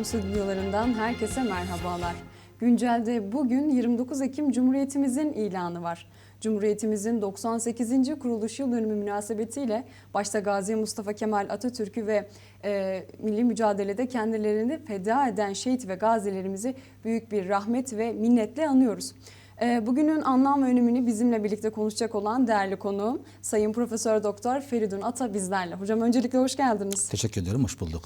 TRT stüdyolarından herkese merhabalar. Güncelde bugün 29 Ekim Cumhuriyetimizin ilanı var. Cumhuriyetimizin 98. kuruluş yıl dönümü münasebetiyle başta Gazi Mustafa Kemal Atatürk'ü ve e, milli mücadelede kendilerini feda eden şehit ve gazilerimizi büyük bir rahmet ve minnetle anıyoruz. E, Bugünün anlam ve önümünü bizimle birlikte konuşacak olan değerli konuğum Sayın Profesör Doktor Feridun Ata bizlerle. Hocam öncelikle hoş geldiniz. Teşekkür ederim, hoş bulduk.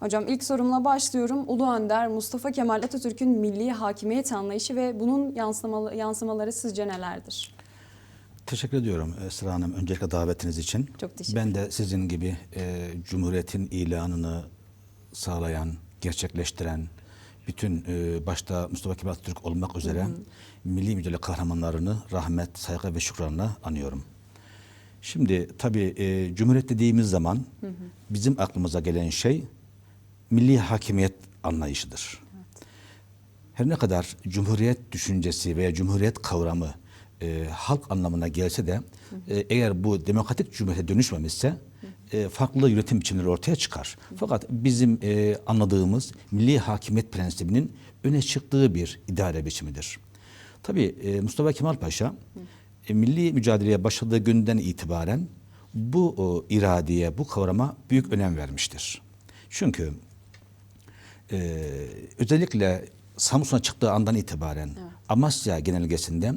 Hocam ilk sorumla başlıyorum. Ulu Önder Mustafa Kemal Atatürk'ün milli hakimiyet anlayışı ve bunun yansımalı, yansımaları sizce nelerdir? Teşekkür ediyorum Esra Hanım öncelikle davetiniz için. Çok teşekkür Ben de sizin gibi e, Cumhuriyet'in ilanını sağlayan, gerçekleştiren, bütün e, başta Mustafa Kemal Atatürk olmak üzere milli mücadele kahramanlarını rahmet, saygı ve şükranla anıyorum. Şimdi tabii e, Cumhuriyet dediğimiz zaman bizim aklımıza gelen şey milli hakimiyet anlayışıdır. Her ne kadar cumhuriyet düşüncesi veya cumhuriyet kavramı e, halk anlamına gelse de e, eğer bu demokratik cumhuriyete dönüşmemişse e, farklı yönetim biçimleri ortaya çıkar. Fakat bizim e, anladığımız milli hakimiyet prensibinin öne çıktığı bir idare biçimidir. Tabii e, Mustafa Kemal Paşa e, milli mücadeleye başladığı günden itibaren bu o, iradeye, bu kavrama büyük önem vermiştir. Çünkü ee, özellikle Samsun'a çıktığı andan itibaren Amasya genelgesinde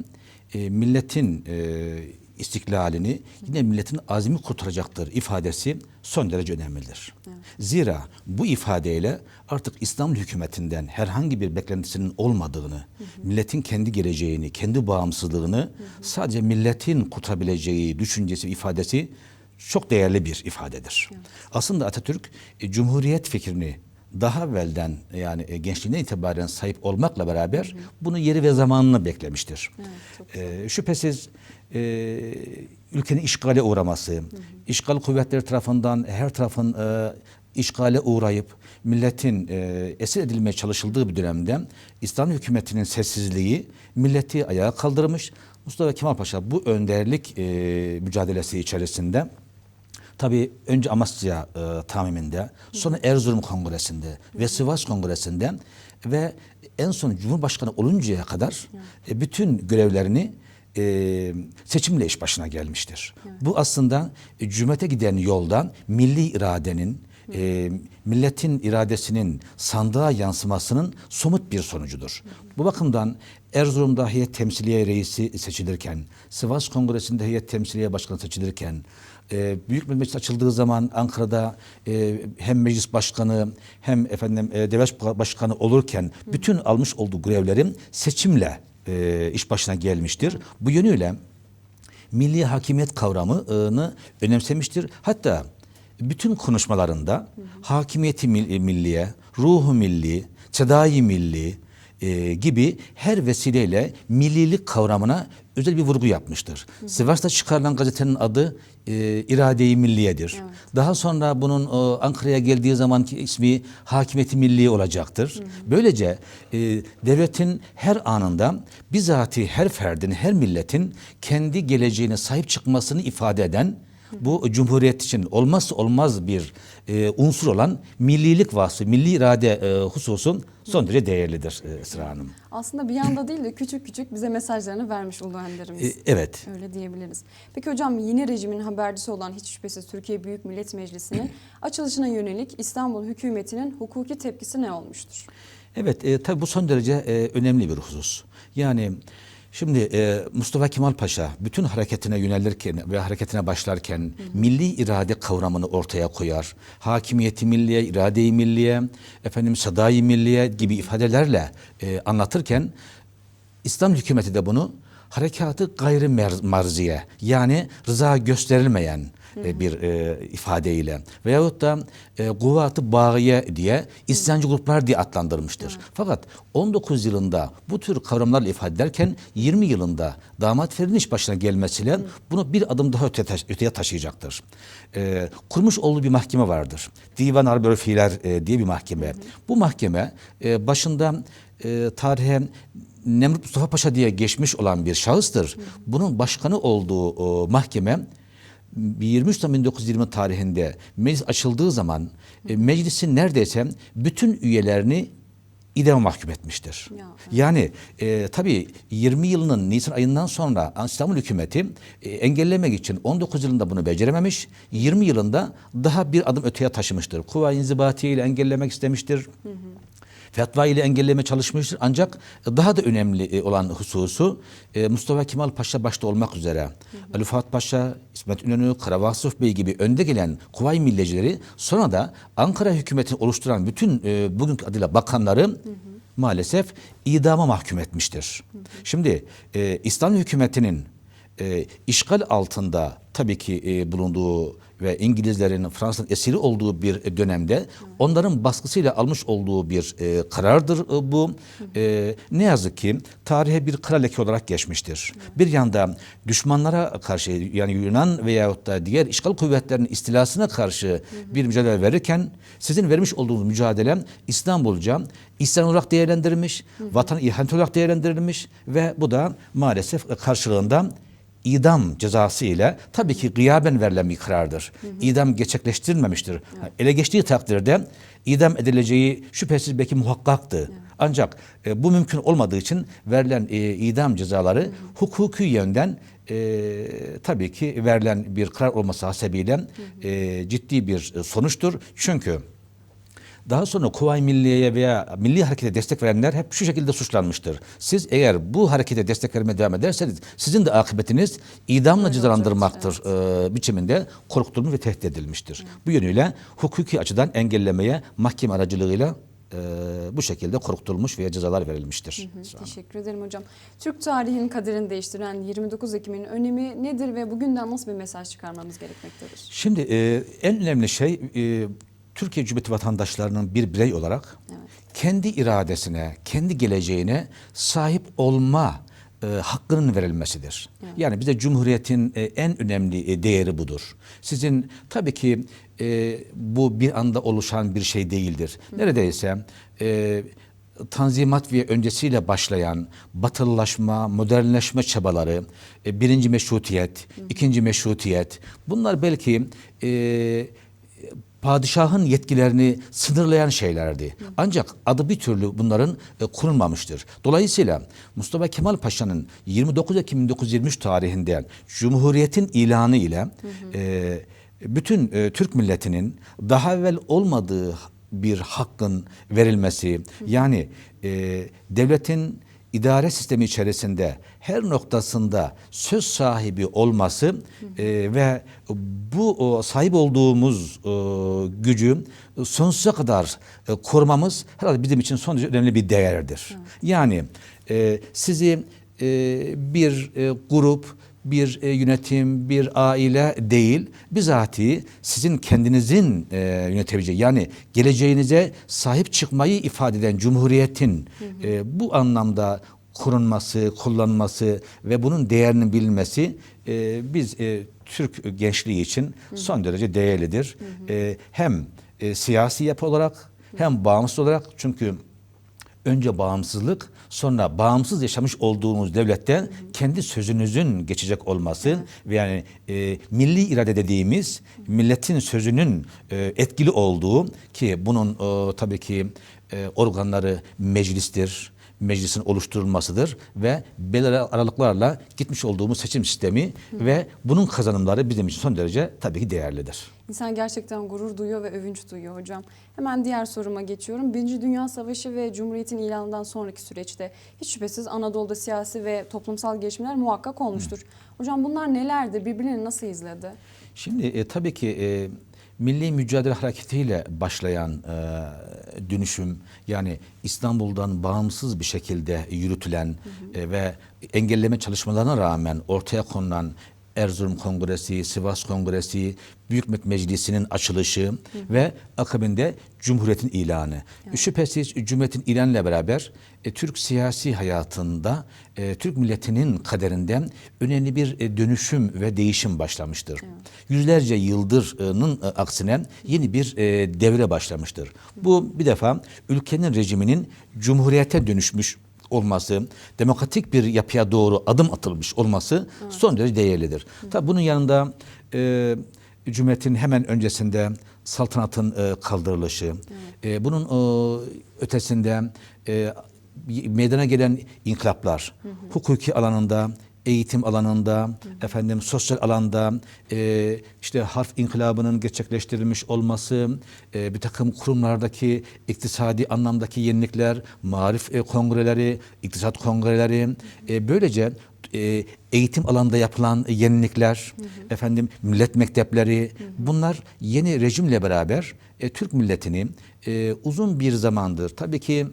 e, milletin e, istiklalini yine milletin azmi kurtaracaktır ifadesi son derece önemlidir. Zira bu ifadeyle artık İslam hükümetinden herhangi bir beklentisinin olmadığını, milletin kendi geleceğini, kendi bağımsızlığını sadece milletin kurtarabileceği düşüncesi, ifadesi çok değerli bir ifadedir. Aslında Atatürk e, Cumhuriyet fikrini daha evvelden yani e, gençliğinden itibaren sahip olmakla beraber bunu yeri ve zamanını beklemiştir. E, şüphesiz e, ülkenin işgale uğraması, işgal kuvvetleri tarafından her tarafın e, işgale uğrayıp milletin e, esir edilmeye çalışıldığı bir dönemde İslam hükümetinin sessizliği milleti ayağa kaldırmış. Mustafa Kemal Paşa bu önderlik e, mücadelesi içerisinde Tabii önce Amasya e, tamiminde, sonra Erzurum Kongresi'nde ve Sivas Kongresi'nde ve en son Cumhurbaşkanı oluncaya kadar e, bütün görevlerini e, seçimle iş başına gelmiştir. Bu aslında e, Cumhuriyete giden yoldan milli iradenin, e, milletin iradesinin sandığa yansımasının somut bir sonucudur. Bu bakımdan Erzurum'da heyet temsiliye reisi seçilirken, Sivas Kongresi'nde heyet temsiliye başkanı seçilirken, e, Büyük Meclis açıldığı zaman Ankara'da e, hem meclis başkanı hem efendim e, devlet başkanı olurken bütün almış olduğu görevlerin seçimle e, iş başına gelmiştir. Bu yönüyle milli hakimiyet kavramını önemsemiştir. Hatta bütün konuşmalarında hakimiyeti mil- milliye, ruhu milli, sedai milli e, gibi her vesileyle millilik kavramına özel bir vurgu yapmıştır. Sivas'ta çıkarılan gazetenin adı e, İrade-i Milliye'dir. Daha sonra bunun e, Ankara'ya geldiği zamanki ismi Hakimiyeti Milliye olacaktır. Böylece e, devletin her anında bizatihi her ferdin, her milletin kendi geleceğine sahip çıkmasını ifade eden bu cumhuriyet için olmazsa olmaz bir e, unsur olan millilik vasfı, milli irade e, hususun son derece değerlidir e, Esra Hanım. Aslında bir yanda değil de küçük küçük bize mesajlarını vermiş Ulu Önderimiz. E, evet. Öyle diyebiliriz. Peki hocam yeni rejimin habercisi olan hiç şüphesiz Türkiye Büyük Millet Meclisi'nin açılışına yönelik İstanbul hükümetinin hukuki tepkisi ne olmuştur? Evet, e, tabii bu son derece e, önemli bir husus. Yani şimdi e, Mustafa Kemal Paşa bütün hareketine yönelirken ve hareketine başlarken milli irade kavramını ortaya koyar. Hakimiyeti milliye, irade-i milliye, efendim sadai milliye gibi ifadelerle e, anlatırken İslam hükümeti de bunu harekatı gayri marziye yani rıza gösterilmeyen e, bir e, ifadeyle veyahut da e, kuvvet-ı bağiye diye isyancı gruplar diye adlandırmıştır. Fakat 19 yılında bu tür kavramlarla ifade ederken 20 yılında damat Ferid'in iş başına gelmesiyle bunu bir adım daha öte taş- öteye taşıyacaktır. E, kurmuş olduğu bir mahkeme vardır. Divan Örfiler e, diye bir mahkeme. Bu mahkeme e, başında e, tarihe Nemrut Mustafa Paşa diye geçmiş olan bir şahıstır. Bunun başkanı olduğu o, mahkeme 23 Nisan 1920 tarihinde meclis açıldığı zaman e, meclisin neredeyse bütün üyelerini idama mahkum etmiştir. Ya, Yani e, tabii 20 yılının Nisan ayından sonra İstanbul hükümeti e, engellemek için 19 yılında bunu becerememiş. 20 yılında daha bir adım öteye taşımıştır. Kuvayi inzibati ile engellemek istemiştir. Fetva ile engelleme çalışmıştır. Ancak daha da önemli e, olan hususu e, Mustafa Kemal Paşa başta olmak üzere Ali Fuat Paşa, İsmet İnönü, Kara Vasıf Bey gibi önde gelen Kuvayi Millecileri sonra da Ankara hükümetini oluşturan bütün e, bugünkü adıyla bakanları maalesef idama mahkum etmiştir. Şimdi e, İslam hükümetinin e, işgal altında tabii ki e, bulunduğu ve İngilizlerin Fransa'nın esiri olduğu bir dönemde onların baskısıyla almış olduğu bir e, karardır e, bu. E, ne yazık ki tarihe bir kara leke olarak geçmiştir. Bir yanda düşmanlara karşı yani Yunan veyahut da diğer işgal kuvvetlerinin istilasına karşı bir mücadele verirken sizin vermiş olduğunuz mücadele İstanbulca İslam olarak değerlendirilmiş, vatan ihanet olarak değerlendirilmiş ve bu da maalesef karşılığında idam cezası ile tabii ki gıyaben verilen bir karardır. İdam gerçekleştirilmemiştir. Ele geçtiği takdirde idam edileceği şüphesiz belki muhakkaktı. Ancak e, bu mümkün olmadığı için verilen e, idam cezaları hukuki yönden e, tabii ki verilen bir karar olması hasebiyle e, ciddi bir e, sonuçtur. Çünkü daha sonra Kuvayi Milliye'ye veya milli harekete destek verenler hep şu şekilde suçlanmıştır. Siz eğer bu harekete destek vermeye devam ederseniz sizin de akıbetiniz idamla Öyle cezalandırmaktır e, biçiminde korkutulmuş ve tehdit edilmiştir. Bu yönüyle hukuki açıdan engellemeye mahkeme aracılığıyla e, bu şekilde korkutulmuş veya cezalar verilmiştir. Hı, Teşekkür ederim hocam. Türk tarihinin kaderini değiştiren 29 Ekim'in önemi nedir ve bugünden nasıl bir mesaj çıkarmamız gerekmektedir? Şimdi e, en önemli şey e, Türkiye Cumhuriyeti vatandaşlarının bir birey olarak Evet. kendi iradesine, kendi geleceğine sahip olma e, hakkının verilmesidir. Yani bize Cumhuriyet'in e, en önemli e, değeri budur. Sizin tabii ki e, bu bir anda oluşan bir şey değildir. Neredeyse e, Tanzimat ve öncesiyle başlayan batılılaşma, modernleşme çabaları, e, birinci meşrutiyet, ikinci meşrutiyet, bunlar belki e, padişahın yetkilerini sınırlayan şeylerdi. Ancak adı bir türlü bunların e, kurulmamıştır. Dolayısıyla Mustafa Kemal Paşa'nın 29 Ekim 1923 tarihinde Cumhuriyet'in ilanı ile e, bütün e, Türk milletinin daha evvel olmadığı bir hakkın verilmesi, yani e, devletin idare sistemi içerisinde her noktasında söz sahibi olması e, ve bu o, sahip olduğumuz e, gücü sonsuza kadar e, korumamız herhalde bizim için son derece önemli bir değerdir. Yani e, sizi e, bir e, grup, bir e, yönetim, bir aile değil, bizatihi sizin kendinizin e, yönetebileceği yani geleceğinize sahip çıkmayı ifade eden Cumhuriyet'in e, bu anlamda korunması, kullanılması ve bunun değerinin bilinmesi e, biz e, Türk gençliği için son derece değerlidir. E, hem e, siyasi yapı olarak hem bağımsız olarak. Çünkü önce bağımsızlık sonra bağımsız yaşamış olduğumuz devletten kendi sözünüzün geçecek olması ve yani e, milli irade dediğimiz milletin sözünün e, etkili olduğu ki bunun e, tabii ki e, organları meclistir, meclisin oluşturulmasıdır ve belirli aralıklarla gitmiş olduğumuz seçim sistemi ve bunun kazanımları bizim için son derece tabii ki değerlidir. İnsan gerçekten gurur duyuyor ve övünç duyuyor hocam. Hemen diğer soruma geçiyorum. Birinci Dünya Savaşı ve Cumhuriyet'in ilanından sonraki süreçte hiç şüphesiz Anadolu'da siyasi ve toplumsal gelişmeler muhakkak olmuştur. Hocam bunlar nelerdi? Birbirini nasıl izledi? Şimdi e, tabii ki e, milli mücadele hareketiyle başlayan e, dönüşüm yani İstanbul'dan bağımsız bir şekilde yürütülen e, ve engelleme çalışmalarına rağmen ortaya konulan Erzurum Kongresi, Sivas Kongresi, Büyük Millet Meclisi'nin açılışı ve akabinde Cumhuriyet'in ilanı. Şüphesiz Cumhuriyet'in ilanıyla beraber e, Türk siyasi hayatında e, Türk milletinin kaderinden önemli bir e, dönüşüm ve değişim başlamıştır. Yüzlerce yıldırın e, aksine yeni bir e, devre başlamıştır. Bu bir defa ülkenin rejiminin cumhuriyete dönüşmüş olması, demokratik bir yapıya doğru adım atılmış olması son derece değerlidir. Tabii bunun yanında e, Cumhuriyet'in hemen öncesinde saltanatın e, kaldırılışı, e, bunun e, ötesinde e, meydana gelen inkılaplar, hukuki alanında, eğitim alanında, efendim sosyal alanda e, işte harf inkılabının gerçekleştirilmiş olması, e, bir takım kurumlardaki iktisadi anlamdaki yenilikler, marif e, kongreleri, iktisat kongreleri, e, böylece e, eğitim alanında yapılan yenilikler, efendim millet mektepleri, bunlar yeni rejimle beraber e, Türk milletini e, uzun bir zamandır tabii ki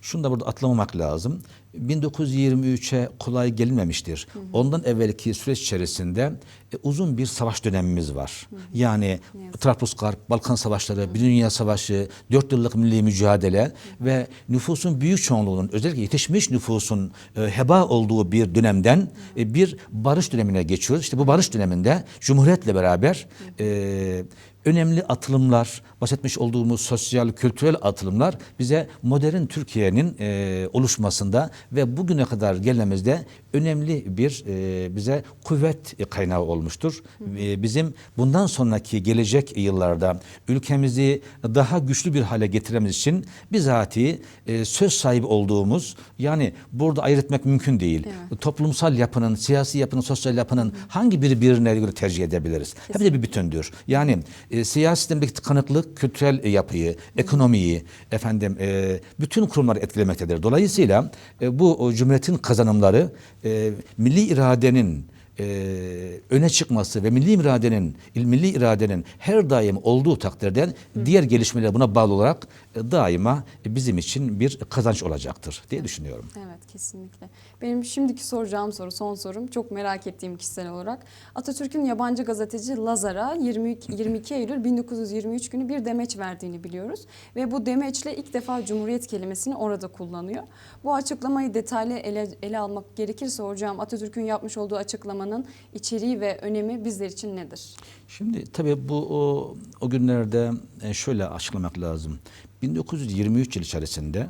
şunu da burada atlamamak lazım. 1923'e kolay gelinmemiştir. Ondan evvelki süreç içerisinde e, uzun bir savaş dönemimiz var. Yani Trablusgarp, Balkan Savaşları, Bir Dünya Savaşı, dört yıllık milli mücadele ve nüfusun büyük çoğunluğunun özellikle yetişmiş nüfusun e, heba olduğu bir dönemden e, bir barış dönemine geçiyoruz. İşte bu barış döneminde Cumhuriyet'le beraber e, önemli atılımlar, bahsetmiş olduğumuz sosyal, kültürel atılımlar bize modern Türkiye'nin e, oluşmasında ve bugüne kadar gelmemizde önemli bir e, bize kuvvet kaynağı olmuştur. E, bizim bundan sonraki gelecek yıllarda ülkemizi daha güçlü bir hale getirmemiz için bizatihi e, söz sahibi olduğumuz yani burada ayırt etmek mümkün değil. Toplumsal yapının, siyasi yapının, sosyal yapının hangi biri birine göre tercih edebiliriz? Hepsi bir bütündür. Yani e, sistemdeki tıkanıklık kültürel e, yapıyı, ekonomiyi, efendim e, bütün kurumları etkilemektedir. Dolayısıyla e, bu o, cumhuriyetin kazanımları e, milli iradenin e, öne çıkması ve milli iradenin milli iradenin her daim olduğu takdirde diğer gelişmeler buna bağlı olarak e, daima bizim için bir kazanç olacaktır diye düşünüyorum. Evet kesinlikle. Benim şimdiki soracağım soru son sorum çok merak ettiğim kişisel olarak. Atatürk'ün yabancı gazeteci Lazar'a 22, 22 Eylül 1923 günü bir demeç verdiğini biliyoruz. Ve bu demeçle ilk defa Cumhuriyet kelimesini orada kullanıyor. Bu açıklamayı detaylı ele, ele almak gerekirse hocam Atatürk'ün yapmış olduğu açıklamanın içeriği ve önemi bizler için nedir? Şimdi tabii bu o, o günlerde e, şöyle açıklamak lazım. 1923 yıl içerisinde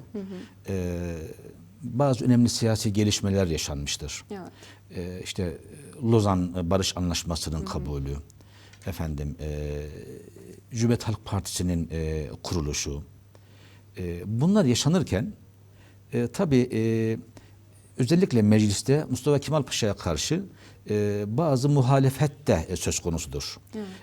e, bazı önemli siyasi gelişmeler yaşanmıştır. Evet. E, işte Lozan Barış Anlaşması'nın kabulü, efendim e, Cumhuriyet Halk Partisi'nin e, kuruluşu. E, bunlar yaşanırken e, tabii e, özellikle mecliste Mustafa Kemal Paşa'ya karşı e, bazı muhalefet de e, söz konusudur.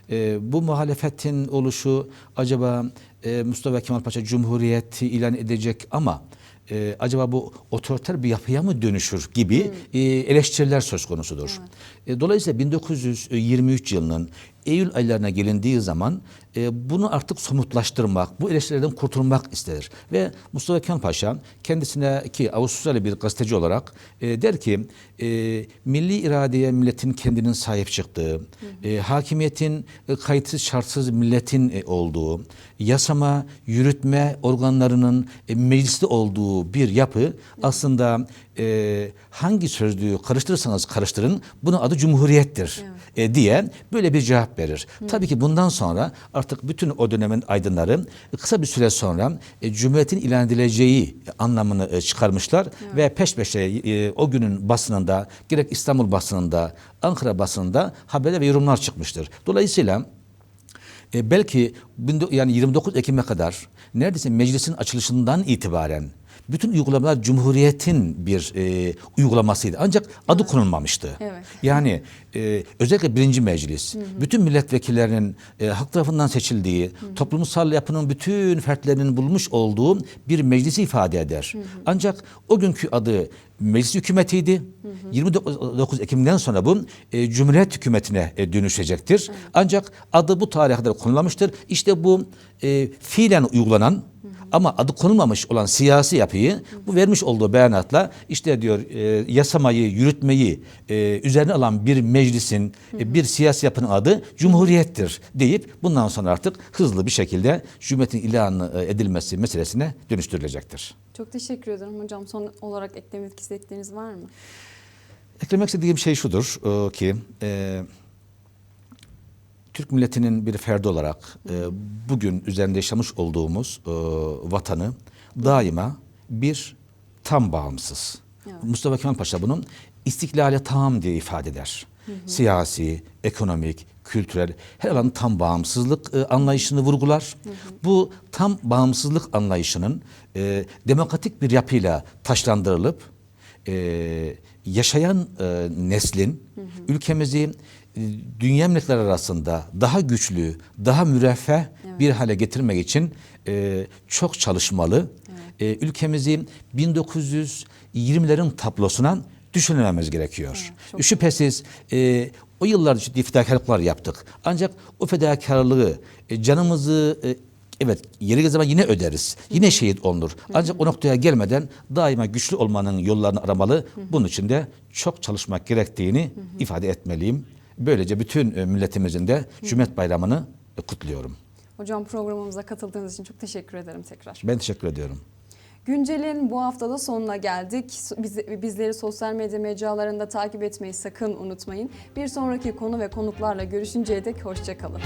E, bu muhalefetin oluşu acaba e, Mustafa Kemal Paşa Cumhuriyeti ilan edecek ama e, acaba bu otoriter bir yapıya mı dönüşür gibi e, eleştiriler söz konusudur. E, dolayısıyla 1923 yılının Eylül aylarına gelindiği zaman e, bunu artık somutlaştırmak, bu eleştirilerden kurtulmak istenir. Ve Mustafa Kemal Paşa kendisine ki Avustralya bir gazeteci olarak e, der ki e, milli iradeye milletin kendinin sahip çıktığı, e, hakimiyetin e, kayıtsız şartsız milletin e, olduğu, yasama, yürütme organlarının e, mecliste olduğu bir yapı aslında e, hangi sözlüğü karıştırırsanız karıştırın bunun adı cumhuriyettir e, diye böyle bir cevap verir. Tabii ki bundan sonra artık bütün o dönemin aydınları e, kısa bir süre sonra e, cumhuriyetin ilan edileceği anlamını e, çıkarmışlar ve peş peşe e, o günün basınında gerek İstanbul basınında Ankara basınında haberler ve yorumlar çıkmıştır. Dolayısıyla e, belki yani 29 Ekim'e kadar neredeyse meclisin açılışından itibaren bütün uygulamalar Cumhuriyet'in bir e, uygulamasıydı. Ancak adı konulmamıştı. Evet. Yani e, özellikle birinci meclis, bütün milletvekillerinin e, halk tarafından seçildiği, toplumsal yapının bütün fertlerinin bulmuş olduğu bir meclisi ifade eder. Ancak o günkü adı meclis hükümetiydi. 29 Ekim'den sonra bu e, Cumhuriyet hükümetine e, dönüşecektir. Ancak adı bu tarihe kadar konulamıştır. İşte bu e, fiilen uygulanan ama adı konulmamış olan siyasi yapıyı bu vermiş olduğu beyanatla işte diyor e, yasamayı, yürütmeyi e, üzerine alan bir meclisin, e, bir siyasi yapının adı Cumhuriyettir deyip bundan sonra artık hızlı bir şekilde Cumhuriyet'in ilanı e, edilmesi meselesine dönüştürülecektir. Çok teşekkür ederim hocam. Son olarak eklemek istedikleriniz var mı? Eklemek istediğim şey şudur e, ki e, Türk milletinin bir ferdi olarak e, bugün üzerinde yaşamış olduğumuz e, vatanı daima bir tam bağımsız. Evet. Mustafa Kemal Paşa bunun istiklale tam diye ifade eder. Siyasi, ekonomik, kültürel, her alanın tam bağımsızlık e, anlayışını vurgular. Bu tam bağımsızlık anlayışının e, demokratik bir yapıyla taşlandırılıp e, yaşayan e, neslin ülkemizi e, dünya milletleri arasında daha güçlü, daha müreffeh bir hale getirmek için e, çok çalışmalı. E, ülkemizi 1920'lerin tablosuna düşünmemiz gerekiyor. çok Şüphesiz e, o yıllarda ciddi fedakarlıklar yaptık. Ancak o fedakarlığı e, canımızı e, evet yeri zaman yine öderiz. Yine şehit olunur. Ancak o noktaya gelmeden daima güçlü olmanın yollarını aramalı. Bunun için de çok çalışmak gerektiğini ifade etmeliyim. Böylece bütün e, milletimizin de Cumhuriyet Bayramı'nı e, kutluyorum. Hocam programımıza katıldığınız için çok teşekkür ederim tekrar. Ben teşekkür ediyorum. Güncel'in bu haftada sonuna geldik. Biz- Bizleri sosyal medya mecralarında takip etmeyi sakın unutmayın. Bir sonraki konu ve konuklarla görüşünceye dek hoşçakalın.